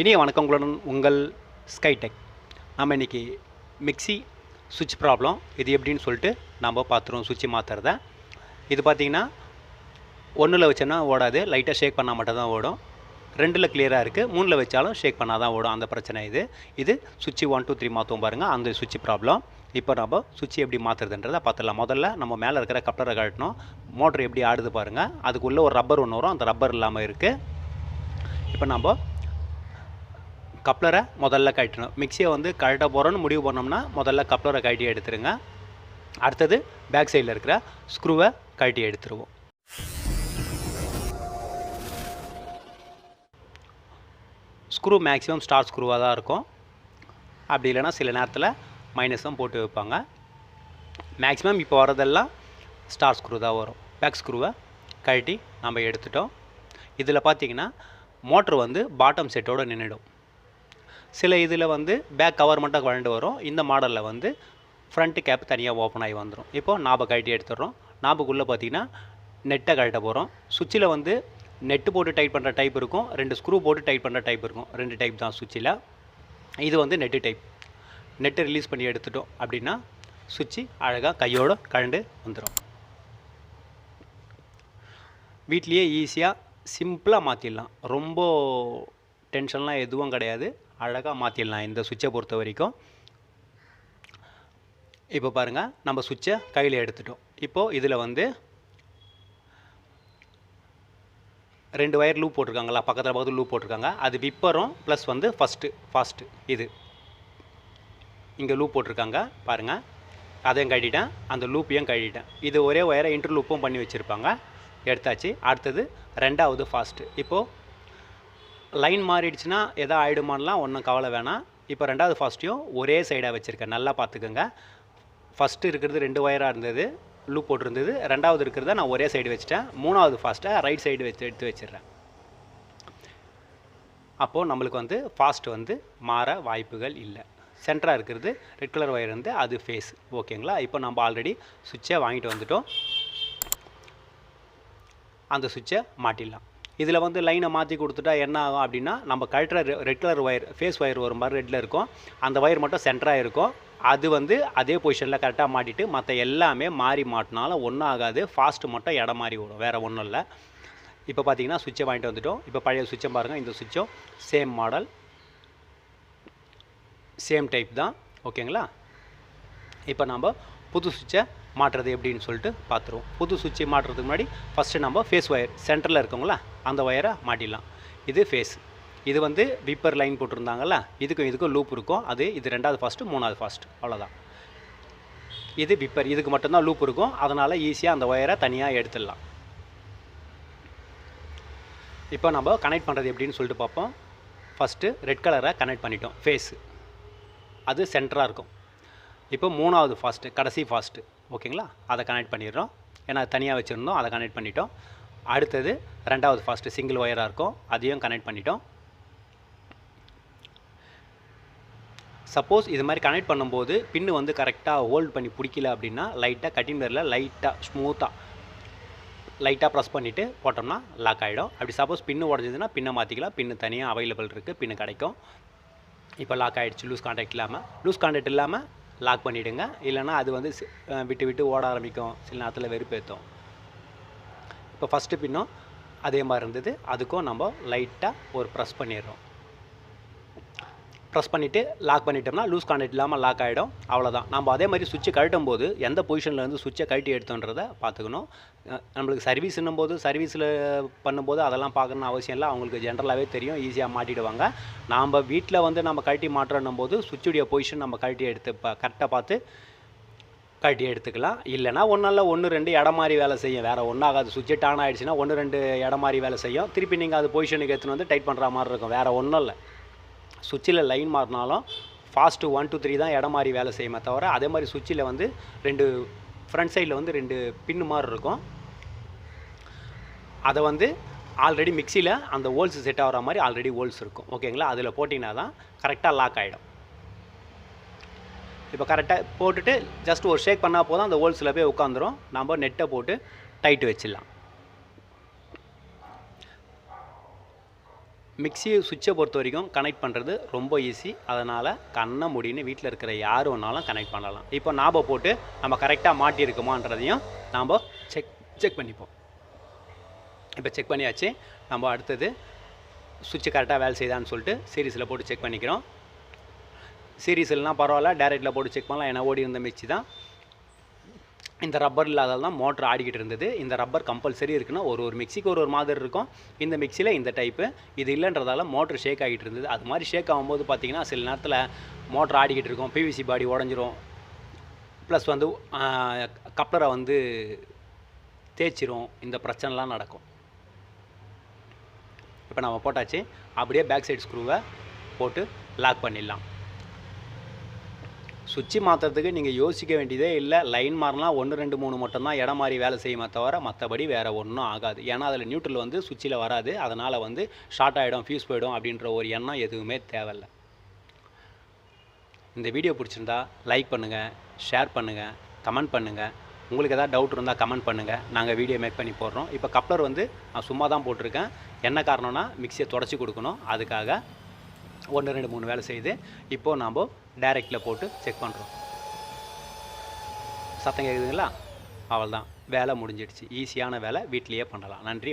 இனிய வணக்கங்களுடன் உங்கள் ஸ்கைடெக் நம்ம இன்றைக்கி மிக்ஸி சுவிட்ச் ப்ராப்ளம் இது எப்படின்னு சொல்லிட்டு நம்ம பார்த்துருவோம் சுவிட்ச் மாற்றுறத இது பார்த்திங்கன்னா ஒன்றில் வச்சோன்னா ஓடாது. லைட்டாக ஷேக் பண்ணால் மட்டும் தான் ஓடும். ரெண்டில் கிளியராக இருக்குது மூணில் வச்சாலும் ஷேக் பண்ணால் தான் ஓடும். அந்த பிரச்சனை இது. இது சுவிட்சு ஒன் டூ த்ரீ மாற்றுவோம் பாருங்கள் அந்த சுவிட்ச் ப்ராப்ளம் இப்போ நம்ம சுவிட்சு எப்படி மாற்றுறதுன்றதை பார்த்துடலாம். முதல்ல நம்ம மேலே இருக்கிற கப்ளரை கழட்டணும். மோட்ரு எப்படி ஆடுது பாருங்கள் அதுக்குள்ளே ஒரு ரப்பர் ஒன்று வரும். அந்த ரப்பர் இல்லாமல் இருக்குது இப்போ நம்ம கப்ளரை முதல்ல கட்டணும் மிக்சியை வந்து கழட்ட போகிறோன்னு முடிவு பண்ணோம்னா முதல்ல கப்ளரை கழட்டி எடுத்துருங்க. அடுத்தது பேக் சைடில் இருக்கிற ஸ்க்ரூவை கழட்டி எடுத்துருவோம். ஸ்க்ரூ மேக்ஸிமம் ஸ்டார் ஸ்க்ரூவாக தான் இருக்கும். அப்படி இல்லைன்னா சில நேரத்தில் மைனஸும் போட்டு வைப்பாங்க. மேக்ஸிமம் இப்போ வரதெல்லாம் ஸ்டார் ஸ்க்ரூ தான் வரும். பேக் ஸ்க்ரூவை கழட்டி நம்ம எடுத்துட்டோம். இதில் பார்த்தீங்கன்னா மோட்ரு வந்து பாட்டம் செட்டோடு நின்றுடும் சில இதில் வந்து பேக் கவர் மட்டும் கழண்டு வரும். இந்த மாடலில் வந்து ஃப்ரண்ட்டு கேப் தனியாக ஓப்பன் ஆகி வந்துடும் இப்போது நாபை கழட்டி எடுத்துடுறோம். நாபுக்குள்ளே பார்த்தீங்கன்னா நெட்டை கழட்ட போகிறோம் சுவிட்சில் வந்து நெட்டு போட்டு டைட் பண்ணுற டைப் இருக்கும். ரெண்டு ஸ்க்ரூ போட்டு டைட் பண்ணுற டைப் இருக்கும். ரெண்டு டைப் தான் சுவிட்சில் இது வந்து நெட்டு டைப் நெட்டை ரிலீஸ் பண்ணி எடுத்துட்டோம் அப்படின்னா சுவிட்சு அழகாக கையோடு கழண்டு வந்துடும் வீட்லேயே ஈஸியாக சிம்பிளாக மாற்றிடலாம் ரொம்ப டென்ஷன்லாம் எதுவும் கிடையாது. அழகாக மாற்றிடலாம் இந்த சுவிட்சை பொறுத்த வரைக்கும். இப்போ பாருங்கள் நம்ம சுவிட்சை கையில் எடுத்துட்டோம். இப்போது இதில் வந்து ரெண்டு ஒயர் லூப் போட்டிருக்காங்களா பக்கத்தில் பக்கத்தில் லூப் போட்டிருக்காங்க. அது விப்பரும் ப்ளஸ் வந்து ஃபஸ்ட்டு ஃபாஸ்ட்டு இது. இங்கே லூப் போட்டிருக்காங்க பாருங்கள் அதையும் கட்டிட்டேன் அந்த லூப்பையும் கட்டிட்டேன் இது ஒரே ஒயரை இன்டர் லூப்பும் பண்ணி வச்சுருப்பாங்க. எடுத்தாச்சு. அடுத்தது ரெண்டாவது ஃபாஸ்ட்டு இப்போது லைன் மாறிடுச்சுன்னா எதா ஆகிடுமான்லாம் ஒன்றும் கவலை வேணாம். இப்போ ரெண்டாவது ஃபாஸ்ட்டையும் ஒரே சைடாக வச்சுருக்கேன். நல்லா பார்த்துக்கோங்க ஃபஸ்ட்டு இருக்கிறது ரெண்டு ஒயராக இருந்தது லூப் போட்டிருந்தது. ரெண்டாவது இருக்கிறத நான் ஒரே சைடு வச்சுட்டேன். மூணாவது ஃபாஸ்ட்டை ரைட் சைடு வச்சு எடுத்து வச்சிடுறேன். அப்போது நம்மளுக்கு வந்து ஃபாஸ்ட் வந்து மாற வாய்ப்புகள் இல்லை. சென்டராக இருக்கிறது ரெட் கலர் ஒயர் வந்து அது ஃபேஸ் ஓகேங்களா இப்போ நம்ம ஆல்ரெடி சுவிட்சை வாங்கிட்டு வந்துட்டோம். அந்த சுவிட்சை மாட்டிடலாம். இதில் வந்து லைனை மாற்றி கொடுத்துட்டா என்ன ஆகும் அப்படின்னா நம்ம கழட்டுற red colour wire phase wire வரும் மாதிரி ரெட்டில் இருக்கும். அந்த ஒயர் மட்டும் சென்டராக இருக்கும். அது வந்து அதே பொசிஷனில் கரெக்டாக மாட்டிட்டு மற்ற எல்லாமே மாறி மாட்டினாலும் ஒன்றும் ஆகாது. ஃபாஸ்ட்டு மட்டும் இடம் மாறி விடும். வேறு ஒன்றும் இல்லை. இப்போ பார்த்தீங்கன்னா சுவிட்சை வாங்கிட்டு வந்துட்டோம். இப்போ பழைய சுவிட்சை பாருங்கள் இந்த சுவிட்சும் சேம் மாடல் சேம் டைப் தான். ஓகேங்களா இப்போ நம்ம புது சுவிட்சை மாட்டுறது எப்படின்னு சொல்லிட்டு பார்த்துருவோம். புது சுவிட்சை மாட்டுறதுக்கு முன்னாடி ஃபஸ்ட்டு நம்ம ஃபேஸ் ஒயர் சென்டரில் இருக்கோங்களா அந்த ஒயரை மாட்டிடலாம். இது ஃபேஸ் இது வந்து விப்பர் லைன் போட்டிருந்தாங்கல்ல இதுக்கும் இதுக்கும் லூப் இருக்கும். அது இது ரெண்டாவது ஃபாஸ்ட்டு மூணாவது ஃபாஸ்ட் அவ்வளோதான் இது விப்பர் இதுக்கு மட்டும்தான் லூப் இருக்கும். அதனால் ஈஸியாக அந்த ஒயரை தனியாக எடுத்துடலாம். இப்போ நம்ம கனெக்ட் பண்ணுறது எப்படின்னு சொல்லிட்டு பார்ப்போம். ஃபஸ்ட்டு ரெட் கலரை கனெக்ட் பண்ணிட்டோம். ஃபேஸு அது சென்டராக இருக்கும். இப்போ மூணாவது ஃபாஸ்ட்டு கடைசி ஃபாஸ்ட்டு ஓகேங்களா? அதை கனெக்ட் பண்ணிடுறோம். ஏன்னா தனியாக வச்சுருந்தோம். அதை கனெக்ட் பண்ணிட்டோம். அடுத்தது ரெண்டாவது ஃபஸ்ட்டு சிங்கிள் ஒயராக இருக்கும். அதையும் கனெக்ட் பண்ணிட்டோம். சப்போஸ் இது மாதிரி கனெக்ட் பண்ணும்போது பின்னு வந்து கரெக்டாக ஹோல்ட் பண்ணி பிடிக்கல அப்படின்னா லைட்டாக கட்டிங் பேரில் லைட்டாக ஸ்மூத்தாக லைட்டாக ப்ரெஸ் பண்ணிவிட்டு போட்டோம்னா லாக் ஆகிடும் அப்படி சப்போஸ் பின்னு உடஞ்சதுன்னா பின்னை மாற்றிக்கலாம் பின்னு தனியாக அவைலபிள் இருக்குது பின்னு கிடைக்கும். இப்போ லாக் ஆகிடுச்சு லூஸ் கான்டாக்ட் இல்லாமல் லூஸ் கான்டாக்ட் இல்லாமல் லாக் பண்ணிவிடுங்க இல்லைனா அது வந்து விட்டு விட்டு ஓட ஆரம்பிக்கும். சில நேரத்தில் வெறுப்பேற்றும் இப்போ ஃபஸ்ட்டு பின்னும் அதே மாதிரி இருந்தது. அதுக்கும் நம்ம லைட்டாக ஒரு ப்ரெஸ் பண்ணிடுறோம். ப்ரெஸ் பண்ணிவிட்டு லாக் பண்ணிட்டோம்னா லூஸ் கான்டெக்ட் இல்லாமல் லாக் ஆகிடும் அவ்வளோதான் நம்ம அதே மாதிரி சுவிட்சை கழட்டும் போது எந்த பொசிஷனில் வந்து சுவிட்சை கழட்டி எடுத்தோன்றதை பார்த்துக்கணும். நம்மளுக்கு சர்வீஸ்னும் போது சர்வீஸில் பண்ணும்போது அதெல்லாம் பார்க்கணுன்னு அவசியம் இல்லை. அவங்களுக்கு ஜென்ரலாகவே தெரியும் ஈஸியாக மாட்டிடுவாங்க. நாம் வீட்டில் வந்து நம்ம கழட்டி மாற்றணும் போது சுவிட்சுடைய பொசிஷன் நம்ம கழட்டி எடுத்து கரெக்டாக பார்த்து கழட்டி எடுத்துக்கலாம். இல்லைனா ஒன்றால் ஒன்று ரெண்டு இடம் மாதிரி வேலை செய்யும். வேறு ஒன்றாகாது சுவிட்சு டான் ஆகிடுச்சுன்னா ஒன்று ரெண்டு இடம் மாதிரி வேலை செய்யும். திருப்பி நீங்கள் அது பொசிஷனுக்கு எடுத்துன்னு வந்து டைட் பண்ணுற மாதிரி இருக்கும். வேறு ஒன்றும் இல்லை. சுவிட்சில் லைன் மாறினாலும் ஃபாஸ்ட்டு ஒன் டூ த்ரீ தான் இடம் மாறி வேலை செய்யுமே தவிர அதே மாதிரி சுவிட்சில் வந்து ரெண்டு ஃப்ரண்ட் சைடில் வந்து ரெண்டு பின்னு மாதிரி இருக்கும். அதை வந்து ஆல்ரெடி மிக்சியில் அந்த ஹோல்ஸ் செட் ஆகிற மாதிரி ஆல்ரெடி ஹோல்ஸ் இருக்கும். ஓகேங்களா அதில் போட்டிங்கன்னா தான் கரெக்டாக லாக் ஆகிடும் இப்போ கரெக்டாக போட்டுட்டு ஜஸ்ட் ஒரு ஷேக் பண்ணால் போதும். அந்த ஹோல்ஸில் போய் உட்காந்துரும். நம்ம நெட்டை போட்டு டைட்டு வச்சிடலாம். மிக்ஸி சுவிட்சை பொறுத்த வரைக்கும் கனெக்ட் பண்ணுறது ரொம்ப ஈஸி அதனால் கண்ணை முடின்னு வீட்டில் இருக்கிற யார் வேணாலும் கனெக்ட் பண்ணலாம். இப்போ நாப போட்டு நம்ம கரெக்டாக மாட்டியிருக்குமான்றதையும் நாம் செக் செக் பண்ணிப்போம். இப்போ செக் பண்ணியாச்சு. நம்ம அடுத்தது சுவிட்சு கரெக்டாக வேலை செய்தான்னு சொல்லிட்டு சீரீஸில் போட்டு செக் பண்ணிக்கிறோம். சீரீஸ்லாம் பரவாயில்ல டேரெக்டில் போட்டு செக் பண்ணலாம். ஏன்னா ஓடி இருந்த மிக்சி தான். இந்த ரப்பர் இல்லாதால் தான் மோட்டர் ஆடிக்கிட்டு இருந்தது. இந்த ரப்பர் கம்பல்சரி இருக்குன்னா ஒரு ஒரு மிக்சிக்கு ஒரு ஒரு மாதிரி இருக்கும். இந்த மிக்சியில் இந்த டைப்பு. இது இல்லைன்றதால மோட்டர் ஷேக் ஆகிட்டு இருந்தது. அது மாதிரி ஷேக் ஆகும்போது பார்த்திங்கன்னா சில நேரத்தில் மோட்டர் ஆடிக்கிட்டு இருக்கும். பிவிசி பாடி உடஞ்சிரும். ப்ளஸ் வந்து கப்ளரை வந்து தேய்ச்சிரும். இந்த பிரச்சனைலாம் நடக்கும். இப்போ நம்ம போட்டாச்சு. அப்படியே பேக் சைடு ஸ்க்ரூவை போட்டு லாக் பண்ணிடலாம். சுவிட்சு மாற்றுறதுக்கு நீங்கள் யோசிக்க வேண்டியதே இல்லை. லைன் மாறினா ஒன்று ரெண்டு மூணு மட்டும்தான் இடம் மாறி வேலை செய்யுமே தவிர மற்றபடி வேறு ஒன்றும் ஆகாது. ஏன்னா அதில் நியூட்ரல் வந்து சுவிட்சில் வராது. அதனால் வந்து ஷார்ட் ஆகிடும் ஃபியூஸ் போயிடும் அப்படின்ற ஒரு எண்ணம் எதுவுமே தேவையில்லை. இந்த வீடியோ பிடிச்சிருந்தா லைக் பண்ணுங்கள் ஷேர் பண்ணுங்கள் கமெண்ட் பண்ணுங்கள் உங்களுக்கு எதாவது டவுட் இருந்தால் கமெண்ட் பண்ணுங்கள் நாங்கள் வீடியோ மேக் பண்ணி போடுறோம். இப்போ கப்ளர் வந்து நான் சும்மா தான் போட்டிருக்கேன். என்ன காரணம்னா மிக்சியை தொடச்சி கொடுக்கணும். அதுக்காக ஒன்று ரெண்டு மூணு வேலை செய்யுது. இப்போது நாம் டைரெக்டில் போட்டு செக் பண்ணுறோம் சத்தம் கேட்குதுங்களா அவ்வளோதான் வேலை முடிஞ்சிடுச்சு. ஈஸியான வேலை. வீட்லேயே பண்ணலாம். நன்றி.